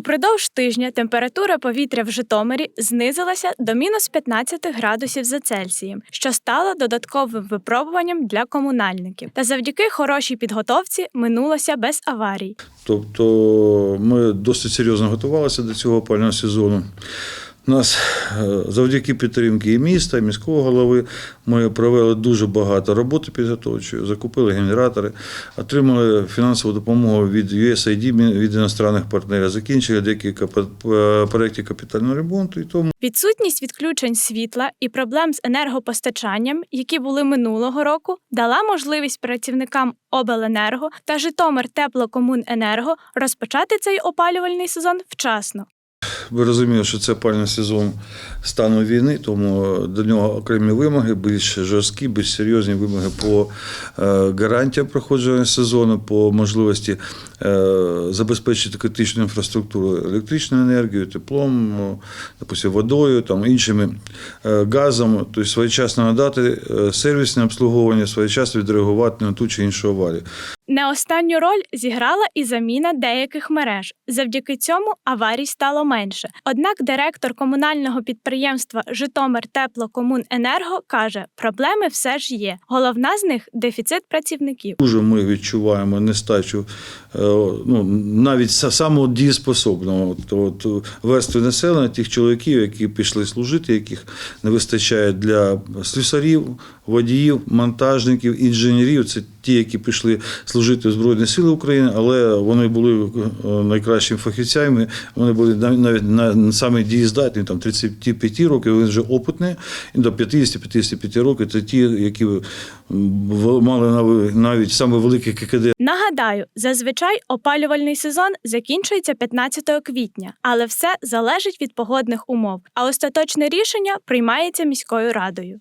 Упродовж тижня температура повітря в Житомирі знизилася до мінус 15 градусів за Цельсієм, що стало додатковим випробуванням для комунальників. Та завдяки хорошій підготовці минулося без аварій. Тобто ми досить серйозно готувалися до цього опального сезону. Нас е, завдяки підтримки і міста, і міського голови ми провели дуже багато роботи підготовчої, закупили генератори, отримали фінансову допомогу від USAID, від іностранних партнерів, закінчили декілька п- проєктів капітального ремонту. І тому Відсутність відключень світла і проблем з енергопостачанням, які були минулого року, дала можливість працівникам обленерго та Житомир Теплокомуненерго розпочати цей опалювальний сезон вчасно. Ви розумієте, що це опалювальний сезон стану війни, тому до нього окремі вимоги, більш жорсткі, більш серйозні вимоги по е, гарантіям проходження сезону, по можливості е, забезпечити критичну інфраструктуру електричною енергією, теплом, допустим, водою, там, іншими е, газом, тобто своєчасно надати е, сервісне обслуговування, своєчасно відреагувати на ту чи іншу аварію. Не останню роль зіграла і заміна деяких мереж. Завдяки цьому аварій стало менше. Однак директор комунального підприємства Житомир Теплокомуненерго каже, проблеми все ж є. Головна з них дефіцит працівників. Дуже ми відчуваємо нестачу е, ну, навіть са- самого дієспособного от, от, верстви населення, тих чоловіків, які пішли служити, яких не вистачає для слюсарів, водіїв, монтажників, інженерів. Це ті, які пішли служити в Збройні Сили України, але вони були е, найкращими фахівцями. Вони були нав- навіть на, саме дієздатні, там 35 років, вони вже опитні, і до 50-55 років це ті, які мали навіть саме велике ККД Нагадаю, зазвичай опалювальний сезон закінчується 15 квітня, але все залежить від погодних умов. А остаточне рішення приймається міською радою.